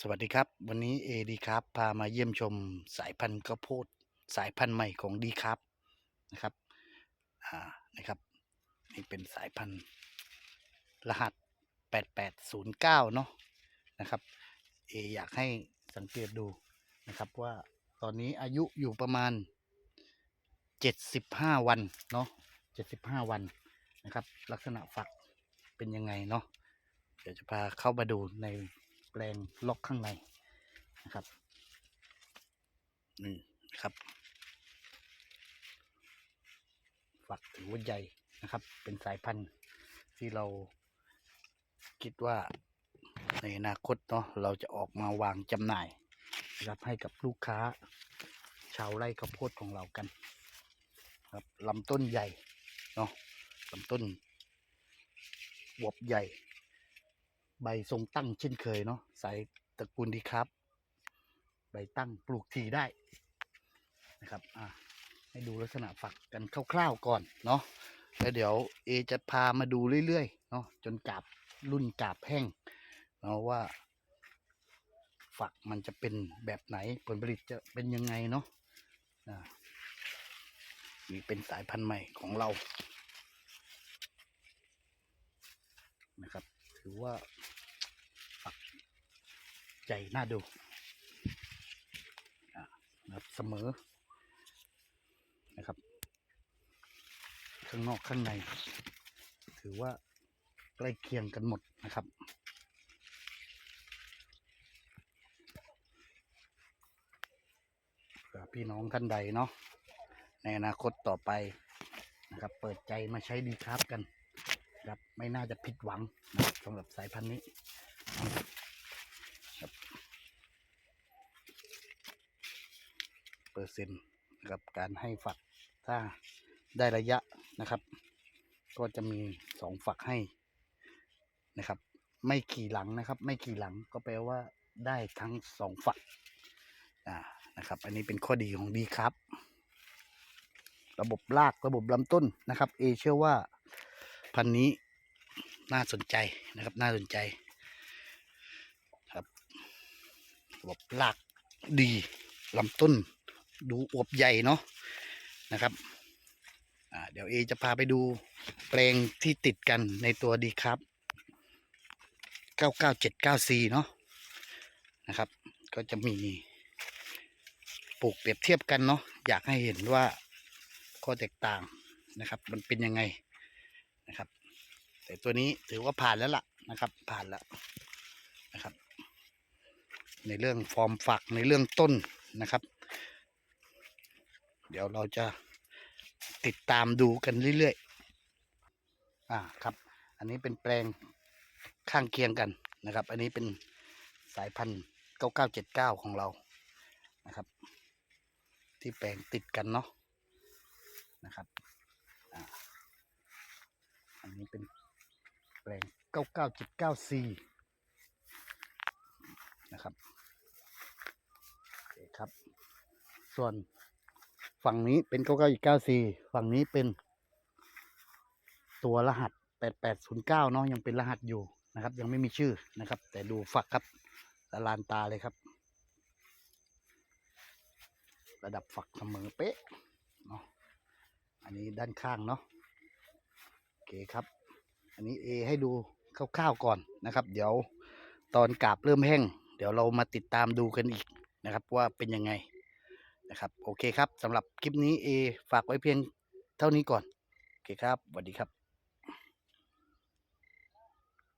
สวัสดีครับ วันนี้เอดีครับพามาเยี่ยมชมสายพันธุ์ข้าวโพดสายพันธุ์ใหม่ของดีครับนะครับอ่านะครับ นี่เป็นสายพันธุ์รหัส 8809 เนาะนะครับเออยากให้สังเกตดูนะครับว่าตอนนี้อายุอยู่ประมาณ 75 วันเนาะ75 วันนะครับ ลักษณะฝักเป็นยังไงเนาะเดี๋ยวจะพาเข้ามาดูใน แปลงล็อกข้างในนะครับนี่นะครับฝักถือว่าใหญ่นะครับ เป็นสายพันธุ์ที่เราคิดว่าในอนาคตเนาะเราจะออกมาวางจำหน่ายนะครับให้กับลูกค้า ชาวไร่ข้าวโพดของเรากันครับลำต้นใหญ่เนาะลำต้นอวบใหญ่ ใบทรงตั้งเช่นเคยเนาะสายตระกูลดีครับ ใบตั้งปลูกทีได้นะครับอะให้ดูลักษณะฝักกันคร่าวๆก่อนเนาะแล้วเดี๋ยวเอจะพามาดูเรื่อยๆเนาะจนกาบรุ่นกาบแห้งเนาะว่า ฝักมันจะเป็นแบบไหนผลผลิตจะเป็นยังไงเนาะอ่านี่เป็นสายพันธุ์ใหม่ของเรานะครับ ถือว่า ใหญ่น่าดูนะครับเสมอนะครับ ข้างนอกข้างใน ถือว่าใกล้เคียงกันหมดนะครับเผื่อพี่น้องท่านใดเนาะในอนาคตต่อไปนะครับ เปิดใจมาใช้ดีครับกันครับไม่น่าจะผิดหวังนะสำหรับสายพันธุ์นี้ครับเป อร์เซ็นต์กับการให้ฝักถ้าได้ระยะนะครับ ก็จะมีสองฝักให้นะครับ ไม่ขี่หลังนะครับ ไม่ขี่หลังก็แปลว่าได้ทั้งสองฝักอ่านะครับ อันนี้เป็นข้อดีของดีครับ ระบบรากระบบลำต้นนะครับ เอเชื่อว่าพันนี้น่าสนใจนะครับ น่าสนใจครับระบบรากดีลำต้น ดูอวบใหญ่เนาะนะครับเดี๋ยวเอจะพาไปดูแปลงที่ติดกันในตัวดีครับ 9979C เนาะนะครับ ก็จะมีปลูกเปรียบเทียบกันเนาะอยากให้เห็นว่าข้อแตกต่างนะครับ มันเป็นยังไงนะครับ แต่ตัวนี้ถือว่าผ่านแล้วล่ะนะครับ ผ่านแล้วนะครับ ในเรื่องฟอร์มฝักในเรื่องต้นนะครับ เดี๋ยวเราจะติดตามดูกันเรื่อยๆอ่าครับ อันนี้เป็นแปลงข้างเคียงกันนะครับ อันนี้เป็นสายพันธุ์ 9979 ของเรานะครับ ที่แปลงติดกันเนาะนะครับออันนี้เป็นแปลง 9979C นะครับโอเคครับ ส่วน ฝั่งนี้เป็น9994ฝั่งนี้เป็น ตัวรหัส8809เนาะยังเป็นรหัสอยู่นะครับ ยังไม่มีชื่อนะครับ แต่ดูฝักครับละลานตาเลยครับ ระดับฝักเสมอเป๊ะเนาะอันนี้ด้านข้างเนาะโอเคครับ อันนี้เอให้ดูคร่าวๆก่อนนะครับ เดี๋ยวตอนกาบเริ่มแห้ง เดี๋ยวเรามาติดตามดูกันอีกนะครับว่าเป็นยังไง นะครับ โอเคครับสำหรับคลิปนี้เอฝากไว้เพียงเท่านี้ก่อน โอเคครับสวัสดีครับ